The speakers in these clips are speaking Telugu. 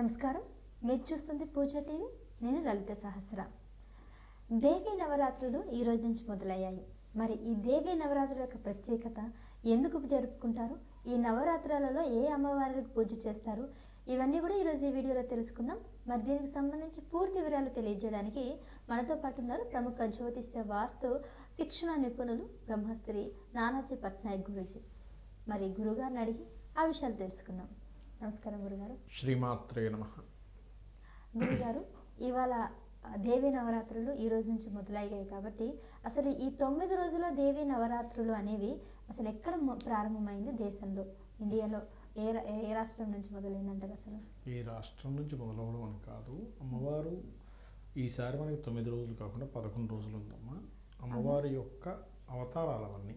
నమస్కారం. మీరు చూస్తుంది పూజ టీవీ. నేను లలిత సహస్ర. దేవీ నవరాత్రులు ఈ రోజు నుంచి మొదలయ్యాయి. మరి ఈ దేవీ నవరాత్రుల యొక్క ప్రత్యేకత ఎందుకు జరుపుకుంటారు? ఈ నవరాత్రులలో ఏ అమ్మవారికి పూజ చేస్తారు? ఇవన్నీ కూడా ఈరోజు ఈ వీడియోలో తెలుసుకుందాం. మరి దీనికి సంబంధించి పూర్తి వివరాలు తెలియజేయడానికి మనతో పాటు ఉన్నారు ప్రముఖ జ్యోతిష్య వాస్తు శిక్షణ నిపుణులు బ్రహ్మశ్రీ నానాజీ పట్నాయక్ గురుజీ. మరి గురుగారిని అడిగి ఆ విషయాలు తెలుసుకుందాం. నమస్కారం గురుగారు. శ్రీమాత్రే నమ. గురుగారు ఇవాళ దేవి నవరాత్రులు ఈ రోజు నుంచి మొదలయ్యాయి కాబట్టి అసలు ఈ తొమ్మిది రోజుల దేవి నవరాత్రులు అనేవి అసలు ఎక్కడ ప్రారంభమైంది దేశంలో? ఇండియాలో ఏ ఏ రాష్ట్రం నుంచి మొదలైందంటారు అసలు? ఈ రాష్ట్రం నుంచి మొదలవడం అని కాదు. అమ్మవారు ఈసారి మనకి తొమ్మిది రోజులు కాకుండా పదకొండు రోజులు ఉందమ్మా. అమ్మవారి యొక్క అవతారాలు అవన్నీ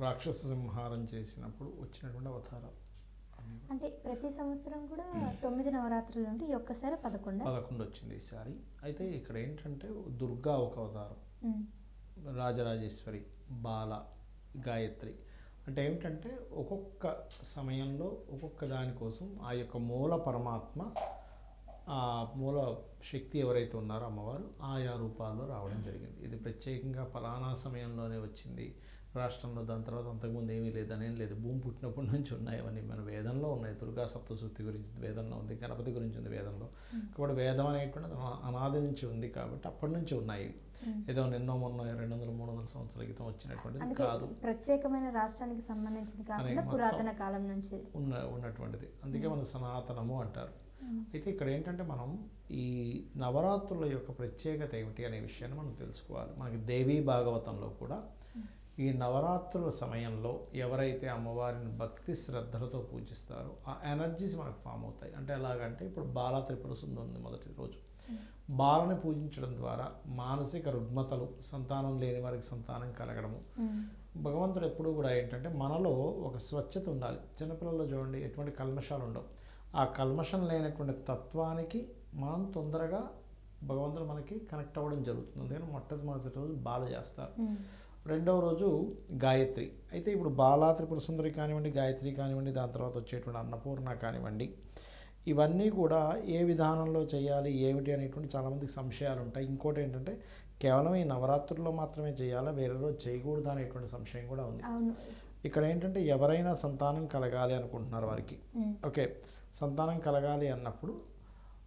రాక్షస సంహారం చేసినప్పుడు వచ్చినటువంటి అవతారాలు. అంటే ప్రతి సంవత్సరం కూడా తొమ్మిది నవరాత్రులు ఉంటే ఒక్కసారి పదకొండ? పదకొండు వచ్చింది ఈసారి అయితే ఇక్కడ ఏంటంటే దుర్గా ఒక అవతారం. రాజరాజేశ్వరి బాల గాయత్రి. అంటే ఏమిటంటే ఒక్కొక్క సమయంలో ఒక్కొక్క దానికోసం ఆ యొక్క మూల పరమాత్మ ఆ మూల శక్తి ఎవరైతే ఉన్నారో అమ్మవారు ఆయా రూపాల్లో రావడం జరిగింది. ఇది ప్రత్యేకంగా ఫలానా సమయంలోనే వచ్చింది. రాష్ట్రంలో దాని తర్వాత అంతకుముందు ఏమీ లేదనేం లేదు. భూమి పుట్టినప్పటి నుంచి ఉన్నాయి అవన్నీ. మన వేదంలో ఉన్నాయి. దుర్గా సప్తశుద్ధి గురించి వేదంలో ఉంది. గణపతి గురించి ఉంది వేదంలో. కాబట్టి వేదం అనేటువంటిది అనా- అనాది నుంచి ఉంది కాబట్టి అప్పటి నుంచి ఉన్నాయి. ఏదో నిన్నో మొన్న రెండు వందల మూడు వందల సంవత్సరాల క్రితం వచ్చినటువంటిది కాదు. ప్రత్యేకమైన రాష్ట్రానికి సంబంధించింది కాకుండా పురాతన కాలం నుంచి ఉన్న ఉన్నటువంటిది. అందుకే మనం సనాతనము అంటారు. అయితే ఇక్కడ ఏంటంటే మనం ఈ నవరాత్రుల యొక్క ప్రత్యేకత ఏమిటి అనే విషయాన్ని మనం తెలుసుకోవాలి. మనకి దేవీ భాగవతంలో కూడా ఈ నవరాత్రుల సమయంలో ఎవరైతే అమ్మవారిని భక్తి శ్రద్ధలతో పూజిస్తారో ఆ ఎనర్జీస్ మనకు ఫామ్ అవుతాయి. అంటే ఎలాగంటే ఇప్పుడు బాల త్రిపుర సుందరి ఉంది మొదటి రోజు. బాలని పూజించడం ద్వారా మానసిక రుగ్మతలు సంతానం లేని వారికి సంతానం కలగడము. భగవంతుడు ఎప్పుడూ కూడా ఏంటంటే మనలో ఒక స్వచ్ఛత ఉండాలి. చిన్నపిల్లల్లో చూడండి ఎటువంటి కల్మషాలు ఉండవు. ఆ కల్మషం లేనటువంటి తత్వానికి మనం తొందరగా భగవంతుడు మనకి కనెక్ట్ అవ్వడం జరుగుతుంది. అందుకని మొట్టమొదటి రోజు బాల చేస్తారు. రెండవ రోజు గాయత్రి. అయితే ఇప్పుడు బాలా త్రిపుర సుందరి కానివ్వండి గాయత్రి కానివ్వండి దాని తర్వాత వచ్చేటువంటి అన్నపూర్ణ కానివ్వండి ఇవన్నీ కూడా ఏ విధానంలో చేయాలి ఏమిటి అనేటువంటి చాలామందికి సంశయాలు ఉంటాయి. ఇంకోటి ఏంటంటే కేవలం ఈ నవరాత్రుల్లో మాత్రమే చేయాలా వేరే రోజు చేయకూడదు అనేటువంటి సంశయం కూడా ఉంది. ఇక్కడ ఏంటంటే ఎవరైనా సంతానం కలగాలి అనుకుంటున్నారు వారికి. ఓకే సంతానం కలగాలి అన్నప్పుడు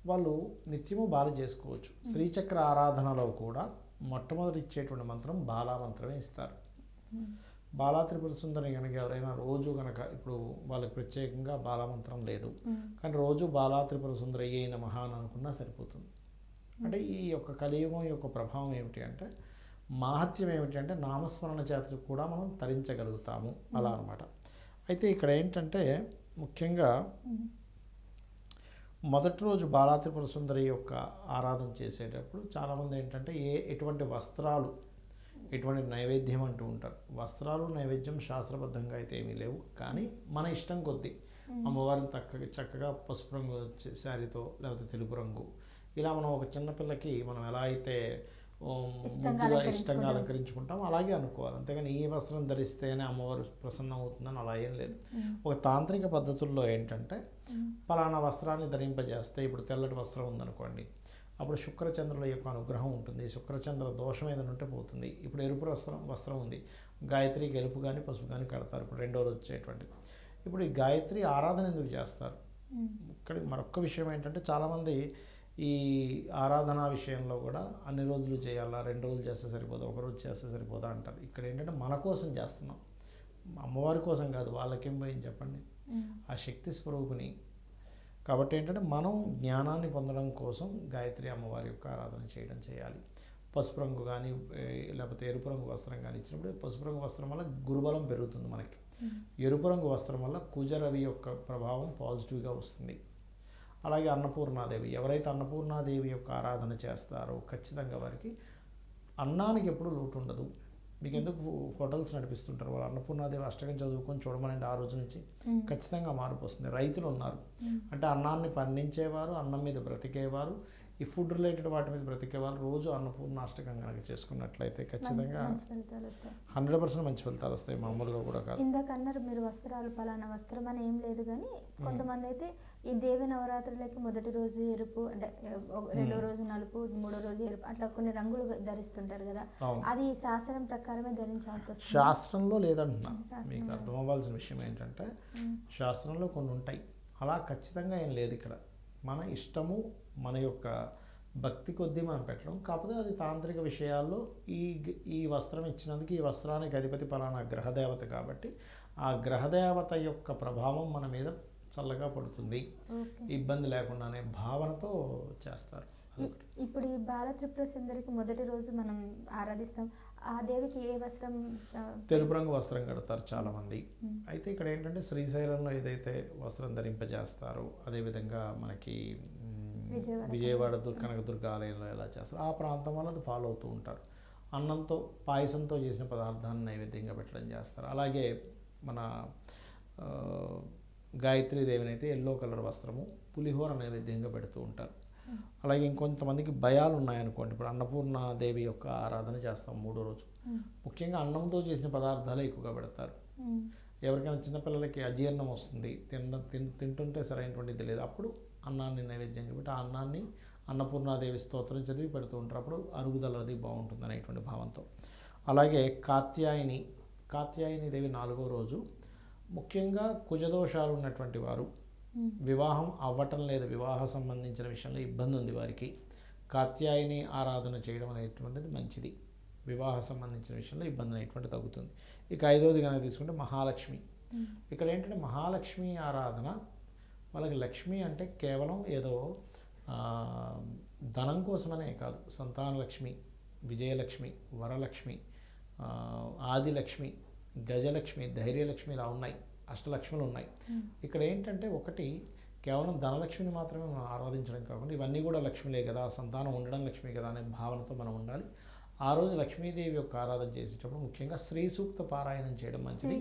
వాళ్ళు నిత్యము బాల చేసుకోవచ్చు. శ్రీచక్ర ఆరాధనలో కూడా మొట్టమొదటి ఇచ్చేటువంటి మంత్రం బాలా మంత్రమే ఇస్తారు. బాలా త్రిపుర సుందరి కనుక ఎవరైనా రోజు కనుక ఇప్పుడు వాళ్ళకి ప్రత్యేకంగా బాలామంత్రం లేదు. కానీ రోజు బాలా త్రిపుర సుందరి అయిన మహా అని అనుకున్నా సరిపోతుంది అంటే ఈ యొక్క కలియుగం యొక్క ప్రభావం ఏమిటి అంటే మాహత్యం ఏమిటి అంటే నామస్మరణ చేత కూడా మనం తరించగలుగుతాము అలా అనమాట అయితే ఇక్కడ ఏంటంటే ముఖ్యంగా. మొదటి రోజు బాలా త్రిపుర సుందరి యొక్క ఆరాధన చేసేటప్పుడు చాలామంది ఏంటంటే ఏ ఎటువంటి వస్త్రాలు ఎటువంటి నైవేద్యం అంటూ ఉంటారు. వస్త్రాలు నైవేద్యం శాస్త్రబద్ధంగా అయితే ఏమీ లేవు. కానీ మన ఇష్టం కొద్దీ అమ్మవారిని చక్కగా చక్కగా పసుపు రంగు శారీతో లేకపోతే తెలుపు రంగు. ఇలా మనం ఒక చిన్నపిల్లకి మనం ఎలా అయితే ఇష్టంగా అలంకరించుకుంటాం. అలాగే అనుకోవాలి. అంతేగాని ఈ వస్త్రం ధరిస్తేనే అమ్మవారు ప్రసన్నం అవుతుందని అలా ఏం లేదు. ఒక తాంత్రిక పద్ధతుల్లో ఏంటంటే. పలానా వస్త్రాన్ని ధరింపజేస్తే ఇప్పుడు తెల్లటి వస్త్రం ఉందనుకోండి అప్పుడు శుక్రచంద్రుల యొక్క అనుగ్రహం ఉంటుంది. శుక్రచంద్ర దోషం ఏదైనా ఉంటే పోతుంది. ఇప్పుడు ఎరుపు వస్త్రం వస్త్రం ఉంది. గాయత్రికి ఎరుపు కానీ పసుపు కానీ కడతారు. ఇప్పుడు రెండో రోజు వచ్చేటువంటి ఇప్పుడు ఈ గాయత్రి ఆరాధన ఎందుకు చేస్తారు. ఇక్కడ మరొక విషయం ఏంటంటే చాలామంది ఈ ఆరాధన విషయంలో కూడా అన్ని రోజులు చేయాలా? రెండు రోజులు చేస్తే సరిపోదా? ఒక రోజు చేస్తే సరిపోదా అంటారు. ఇక్కడ ఏంటంటే మన కోసం చేస్తున్నాం. అమ్మవారి కోసం కాదు వాళ్ళకేం భయం చెప్పండి. ఆ శక్తి స్వరూపిణి కాబట్టి ఏంటంటే మనం జ్ఞానాన్ని పొందడం కోసం గాయత్రి అమ్మవారి యొక్క ఆరాధన చేయడం చేయాలి. పసుపు రంగు కానీ లేకపోతే ఎరుపు రంగు వస్త్రం కానీ ఇచ్చినప్పుడు పసుపు రంగు వస్త్రం వల్ల గురుబలం పెరుగుతుంది మనకి. ఎరుపు రంగు వస్త్రం వల్ల కుజరవి యొక్క ప్రభావం పాజిటివ్గా వస్తుంది. అలాగే అన్నపూర్ణాదేవి. ఎవరైతే అన్నపూర్ణాదేవి యొక్క ఆరాధన చేస్తారో ఖచ్చితంగా వారికి అన్నానికి ఎప్పుడు లోటు ఉండదు మీకు ఎందుకు హోటల్స్ నడిపిస్తుంటారు? వాళ్ళు అన్నపూర్ణాదేవి అష్టకం చదువుకొని చూడమనండి ఆ రోజు నుంచి. ఖచ్చితంగా మార్పు వస్తుంది. రైతులు ఉన్నారు. అంటే అన్నాన్ని పండించేవారు అన్నం మీద బ్రతికేవారు. ఈ ఫుడ్ రిలేటెడ్ వాటి మీద బ్రతికే వాళ్ళు రోజు అన్నపూర్ణాష్టకం కనుక చేసుకున్నట్లయితే ఖచ్చితంగా హండ్రెడ్ పర్సెంట్ మంచి ఫలితాలు వస్తాయి మామూలుగా కూడా కాదు. ఇందాక అన్నారు మీరు వస్త్రాలు పలానా వస్త్రం అని ఏం లేదు కానీ కొంతమంది అయితే ఈ దేవి నవరాత్రులకి మొదటి రోజు ఎరుపు అంటే రెండో రోజు నలుపు మూడో రోజు ఎరుపు అట్లా కొన్ని రంగులు ధరిస్తుంటారు కదా. అది శాస్త్రం ప్రకారమే ధరించాల్సి వస్తుంది. శాస్త్రంలో లేదంటున్నా. మీకు. అర్థం అవ్వాల్సిన విషయం ఏంటంటే శాస్త్రంలో కొన్ని ఉంటాయి. అలా ఖచ్చితంగా ఏం లేదు ఇక్కడ. మన ఇష్టము మన యొక్క భక్తి కొద్దీ మనం పెట్టడం. కాకపోతే అది తాంత్రిక విషయాల్లో ఈ ఈ వస్త్రం ఇచ్చినందుకు ఈ వస్త్రానికి అధిపతి పలానా గ్రహదేవత కాబట్టి ఆ గ్రహదేవత యొక్క ప్రభావం మన మీద చల్లగా పడుతుంది. ఇబ్బంది లేకుండానే భావనతో చేస్తారు. ఇప్పుడు ఈ బాల త్రిపుర సుందరికి మొదటి రోజు మనం ఆరాధిస్తాం. ఆ దేవికి ఏ వస్త్రం తెలుపు రంగు వస్త్రం కడతారు చాలామంది. అయితే ఇక్కడ ఏంటంటే శ్రీశైలంలో ఏదైతే వస్త్రం ధరింపజేస్తారో అదేవిధంగా మనకి విజయవాడ. విజయవాడ దుర్ కనకదుర్గ ఆలయంలో ఎలా చేస్తారు ఆ ప్రాంతం వాళ్ళు అది ఫాలో అవుతూ ఉంటారు అన్నంతో పాయసంతో చేసిన పదార్థాన్ని నైవేద్యంగా పెట్టడం చేస్తారు అలాగే మన ఆ, గాయత్రీదేవిని అయితే ఎల్లో కలర్ వస్త్రము పులిహోర నైవేద్యంగా పెడుతూ ఉంటారు అలాగే ఇంకొంతమందికి భయాలు ఉన్నాయనుకోండి. ఇప్పుడు అన్నపూర్ణ దేవి యొక్క ఆరాధన చేస్తాం మూడో రోజు. ముఖ్యంగా అన్నంతో చేసిన పదార్థాలే ఎక్కువగా పెడతారు. ఎవరికైనా చిన్నపిల్లలకి అజీర్ణం వస్తుంది. తిన తిన్ తింటుంటే సరైనటువంటిది లేదు అప్పుడు అన్నాన్ని నైవేద్యంగా పెట్టి ఆ అన్నాన్ని అన్నపూర్ణాదేవి స్తోత్రం చదివి పెడుతూ ఉంటారు. అప్పుడు అరుగుదల అది బాగుంటుంది అనేటువంటి భావంతో. అలాగే కాత్యాయని కాత్యాయని దేవి నాలుగో రోజు. ముఖ్యంగా కుజదోషాలు ఉన్నటువంటి వారు. వివాహం అవ్వటం లేదు. వివాహ సంబంధించిన విషయంలో ఇబ్బంది ఉంది వారికి. కాత్యాయని ఆరాధన చేయడం అనేటువంటిది మంచిది. వివాహ సంబంధించిన విషయంలో ఇబ్బంది అనేటువంటి తగ్గుతుంది. ఇక ఐదవది కనుక తీసుకుంటే మహాలక్ష్మి. ఇక్కడ ఏంటంటే మహాలక్ష్మి ఆరాధన వాళ్ళకి లక్ష్మి అంటే కేవలం ఏదో ధనం కోసమనే కాదు. సంతానలక్ష్మి విజయలక్ష్మి వరలక్ష్మి ఆదిలక్ష్మి గజలక్ష్మి ధైర్యలక్ష్మి ఇలా ఉన్నాయి. అష్టలక్ష్ములు ఉన్నాయి. ఇక్కడ ఏంటంటే ఒకటి కేవలం ధనలక్ష్మిని మాత్రమే మనం ఆరాధించడం కాకుండా ఇవన్నీ కూడా లక్ష్మిలే కదా సంతానం ఉండడం లక్ష్మి కదా అనే భావనతో మనం ఉండాలి. ఆ రోజు లక్ష్మీదేవి యొక్క ఆరాధన చేసేటప్పుడు ముఖ్యంగా శ్రీ సూక్త పారాయణం చేయడం మంచిది.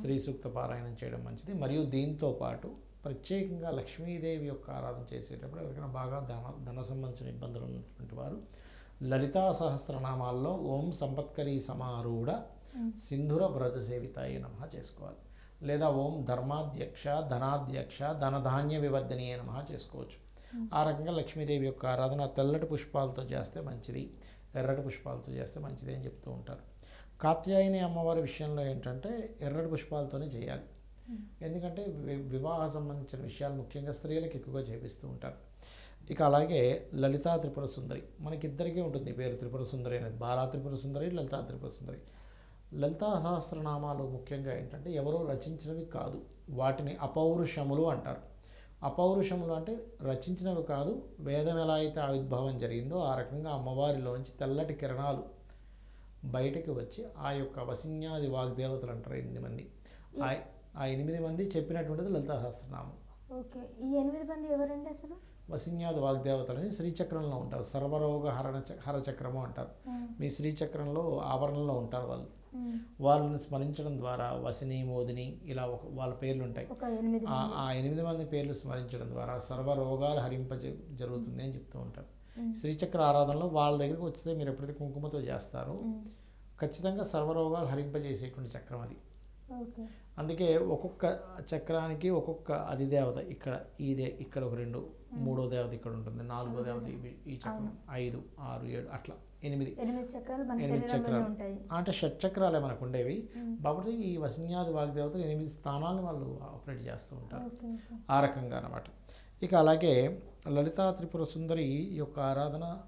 శ్రీ సూక్త పారాయణం. చేయడం మంచిది. మరియు దీంతో పాటు ప్రత్యేకంగా లక్ష్మీదేవి యొక్క ఆరాధన చేసేటప్పుడు ఎవరికైనా బాగా ధన ధన సంబంధించిన ఇబ్బందులు ఉన్నటువంటి వారు లలితా సహస్రనామాల్లో ఓం సంపత్కరీ సమారూఢ. సింధుర వ్రత సేవితాయ నమ చేసుకోవాలి. లేదా ఓం ధర్మాధ్యక్ష ధనాధ్యక్ష ధనధాన్య వివర్ధనీయ నమ చేసుకోవచ్చు. ఆ రకంగా లక్ష్మీదేవి యొక్క ఆరాధన తెల్లటి పుష్పాలతో చేస్తే మంచిది ఎర్రటి పుష్పాలతో చేస్తే మంచిది అని చెప్తూ ఉంటారు. కాత్యాయని అమ్మవారి విషయంలో ఏంటంటే ఎర్రటి పుష్పాలతోనే చేయాలి. ఎందుకంటే వి- వివాహ సంబంధించిన విషయాలు ముఖ్యంగా స్త్రీలకు ఎక్కువగా చేపిస్తూ ఉంటారు. ఇక అలాగే లలితా త్రిపుర సుందరి మనకిద్దరికీ ఉంటుంది పేరు త్రిపుర సుందరి అనేది. బాలా త్రిపుర సుందరి లలితా త్రిపుర సుందరి. లలితా సహస్రనామాలు ముఖ్యంగా ఏంటంటే ఎవరో రచించినవి కాదు వాటిని అపౌరుషములు అంటారు. అపౌరుషములు అంటే రచించినవి కాదు వేదం ఎలా అయితే ఆవిర్భావం జరిగిందో ఆ రకంగా అమ్మవారిలోంచి తెల్లటి కిరణాలు బయటకు వచ్చి ఆ యొక్క వసిన్యాది వాగ్దేవతలు అంటారు ఎనిమిది మంది. ఆ ఆ ఎనిమిది మంది చెప్పినటువంటిది లలితా సహస్రనామం. ఓకే ఈ ఎనిమిది మంది ఎవరండి అసలు? వసిన్యాది వాగ్దేవతలని శ్రీచక్రంలో ఉంటారు సర్వరోగ హరణ హరచక్రము అంటారు. మీ శ్రీచక్రంలో ఆవరణలో ఉంటారు వాళ్ళు. వాళ్ళని స్మరించడం ద్వారా వసిని మోదిని ఇలా ఒక వాళ్ళ పేర్లు ఉంటాయి ఆ మంది. ఆ ఎనిమిది మంది పేర్లు స్మరించడం ద్వారా సర్వ రోగాలు హరింప జరుగుతుంది అని చెప్తూ ఉంటారు. మ్మ్. శ్రీచక్ర ఆరాధనలో వాళ్ళ దగ్గరికి వస్తే మీరు ఎప్పుడైతే కుంకుమతో చేస్తారో మ్మ్. ఖచ్చితంగా సర్వరోగాలు హరింపజేసేటువంటి చక్రం అది. అందుకే ఒక్కొక్క చక్రానికి ఒక్కొక్క అధిదేవత ఇక్కడ ఇదే ఇక్కడ ఒక రెండు మూడో దేవత ఇక్కడ ఉంటుంది నాలుగో దేవత ఈ చక్రం. ఐదు ఆరు ఏడు అట్లా. ఎనిమిది. ఎనిమిది చక్రాలు ఎనిమిది చక్రాలు. అంటే షట్చక్రాలే మనకు ఉండేవి. కాబట్టి ఈ వసిన్యాది వాగ్దేవతలు ఎనిమిది స్థానాలను వాళ్ళు ఆపరేట్ చేస్తూ ఉంటారు. ఆ రకంగా అన్నమాట. ఇక అలాగే లలితా త్రిపుర సుందరి యొక్క ఆరాధన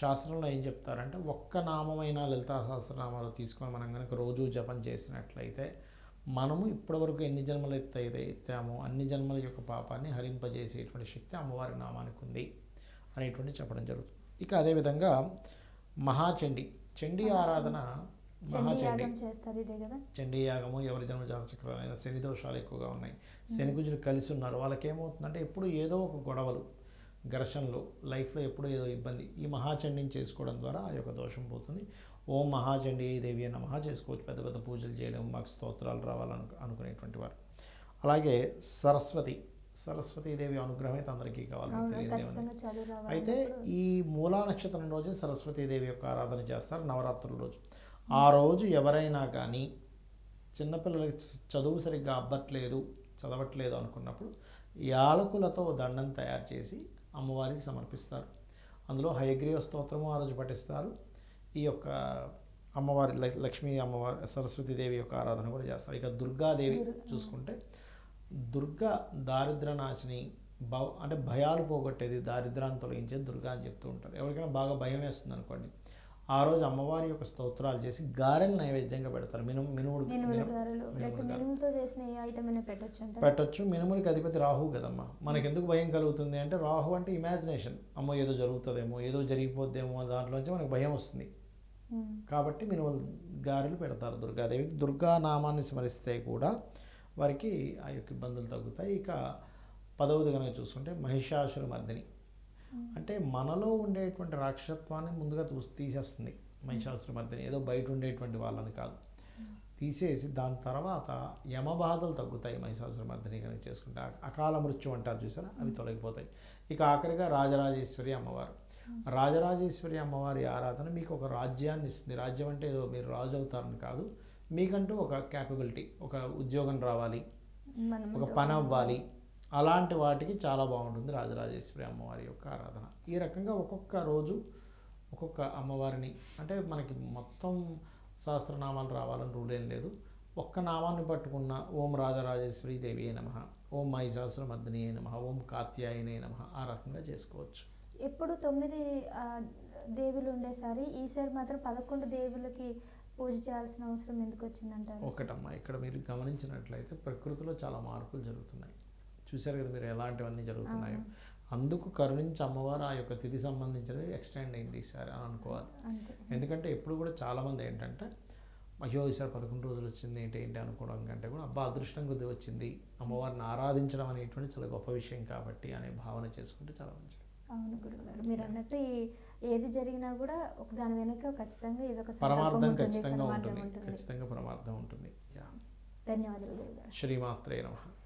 శాస్త్రంలో ఏం చెప్తారంటే ఒక్క నామమైన లలితా సహస్రనామాలు తీసుకొని మనం కనుక రోజు జపం చేసినట్లయితే మనము ఇప్పటివరకు ఎన్ని జన్మలు ఎత్త అయితే ఎత్తామో అన్ని జన్మల యొక్క పాపాన్ని హరింపజేసేటువంటి శక్తి అమ్మవారి నామానికి ఉంది అనేటువంటి చెప్పడం జరుగుతుంది. ఇక అదేవిధంగా మహాచండి చండీ ఆరాధన చండీ మహాచండి. చండీ యాగము ఎవరి జన్మ జాతచక్రాలైనా శని దోషాలు ఎక్కువగా ఉన్నాయి. శని కుజులు కలిసి ఉన్నారు. వాళ్ళకి ఏమవుతుందంటే ఎప్పుడు ఏదో ఒక గొడవలు ఘర్షణలు లైఫ్లో ఎప్పుడూ ఏదో ఇబ్బంది ఈ మహాచండీని చేసుకోవడం ద్వారా ఆ యొక్క దోషం పోతుంది. ఓం మహాచండీ దేవి అని మహా చేసుకోవచ్చు. పెద్ద పెద్ద పూజలు చేయడం మాకు స్తోత్రాలు రావాలను అనుకునేటువంటి వారు. అలాగే సరస్వతి సరస్వతీదేవి అనుగ్రహం అయితే అందరికీ కావాలి అయితే ఈ మూలా నక్షత్రం రోజు సరస్వతీదేవి యొక్క ఆరాధన చేస్తారు నవరాత్రుల రోజు. ఆ రోజు ఎవరైనా కానీ చిన్నపిల్లలకి చదువు సరిగ్గా అబ్బట్లేదు చదవట్లేదు అనుకున్నప్పుడు యాలకులతో దండం తయారు చేసి అమ్మవారికి సమర్పిస్తారు. అందులో హయగ్రీవ స్తోత్రము ఆ రోజు పఠిస్తారు. ఈ యొక్క అమ్మవారి లక్ష్మీ అమ్మవారి సరస్వతీదేవి యొక్క ఆరాధన కూడా చేస్తారు. ఇక దుర్గాదేవి దుర్గా. చూసుకుంటే దుర్గా దారిద్ర నాశిని భవ అంటే భయాలు పోగొట్టేది దారిద్రాన్ని తొలగించేది దుర్గా అని చెప్తూ ఉంటారు. ఎవరికైనా బాగా భయం వేస్తుంది అనుకోండి ఆ రోజు అమ్మవారి యొక్క స్తోత్రాలు చేసి గారెలు నైవేద్యంగా పెడతారు. మినుము మినుముడు పెట్టొచ్చు మినుములకి అధిపతి రాహు కదమ్మా. మనకి ఎందుకు భయం కలుగుతుంది అంటే రాహు అంటే ఇమాజినేషన్ అమ్మో ఏదో జరుగుతుందేమో ఏదో జరిగిపోద్దేమో దాంట్లోంచి మనకు భయం వస్తుంది. కాబట్టి మినుములు గారెలు పెడతారు. దుర్గాదేవికి దుర్గా నామాన్ని స్మరిస్తే కూడా వారికి ఆ యొక్క ఇబ్బందులు తగ్గుతాయి. ఇక పదవది కనుక చూసుకుంటే మహిషాసుర మర్దిని. అంటే మనలో ఉండేటువంటి రాక్షసత్వాన్ని ముందుగా తూ తీసేస్తుంది మహిషాసుర మర్దిని. ఏదో బయట ఉండేటువంటి వాళ్ళని కాదు. తీసేసి దాని తర్వాత యమ బాధలు తగ్గుతాయి మహిషాసుర మర్దిని కనుక చేసుకుంటే. అకాల మృత్యు అంటారు చూసారా? అవి తొలగిపోతాయి. ఇక ఆఖరిగా రాజరాజేశ్వరి అమ్మవారు. రాజరాజేశ్వరి అమ్మవారి ఆరాధన మీకు ఒక రాజ్యాన్ని ఇస్తుంది. రాజ్యం అంటే ఏదో మీరు రాజు అవుతారని కాదు. మీకంటూ ఒక క్యాపబిలిటీ ఒక ఉద్యోగం రావాలి. ఒక పని అవ్వాలి. అలాంటి వాటికి చాలా బాగుంటుంది రాజరాజేశ్వరి అమ్మవారి యొక్క ఆరాధన. ఈ రకంగా ఒక్కొక్క రోజు ఒక్కొక్క అమ్మవారిని అంటే మనకి మొత్తం సహస్రనామాలు రావాలని రూల్ ఏం లేదు. ఒక్క నామాన్ని పట్టుకున్న ఓం రాజరాజేశ్వరి దేవి నమ ఓం మహిషాసుర మర్దిని నమ ఓం కాత్యాయనే నమ ఆ రకంగా చేసుకోవచ్చు. ఎప్పుడు తొమ్మిది దేవులు ఉండేసారి ఈసారి మాత్రం పదకొండు దేవులకి పూజ చేయాల్సిన అవసరం ఎందుకు వచ్చిందంటారు? ఒకటమ్మా ఇక్కడ మీరు గమనించినట్లయితే ప్రకృతిలో చాలా మార్పులు జరుగుతున్నాయి. చూశారు కదా మీరు ఎలాంటివన్నీ జరుగుతున్నాయో. అందుకు కరుణించి అమ్మవారు ఆ యొక్క తిథి సంబంధించినవి ఎక్స్టెండ్ అయింది ఈసారి అని అనుకోవాలి. ఎందుకంటే ఎప్పుడు కూడా చాలామంది ఏంటంటే అయ్యో ఈసారి పదకొండు రోజులు వచ్చింది ఏంటి ఏంటి అనుకోవడం కంటే కూడా అబ్బా అదృష్టం కొద్ది వచ్చింది. అమ్మవారిని ఆరాధించడం అనేటువంటి చాలా గొప్ప విషయం కాబట్టి అనే భావన చేసుకుంటే చాలా మంచిది. అవును గురుగారు మీరు అన్నట్టు ఈ- ఏది జరిగినా కూడా ఒక దాని వెనక ఖచ్చితంగా ఏదో ఒక పరమార్థం ఖచ్చితంగా ఉంటుంది ఖచ్చితంగా పరమార్థం ఉంటుంది. ధన్యవాదాలు గురుగారు. శ్రీమాత్రే నమః.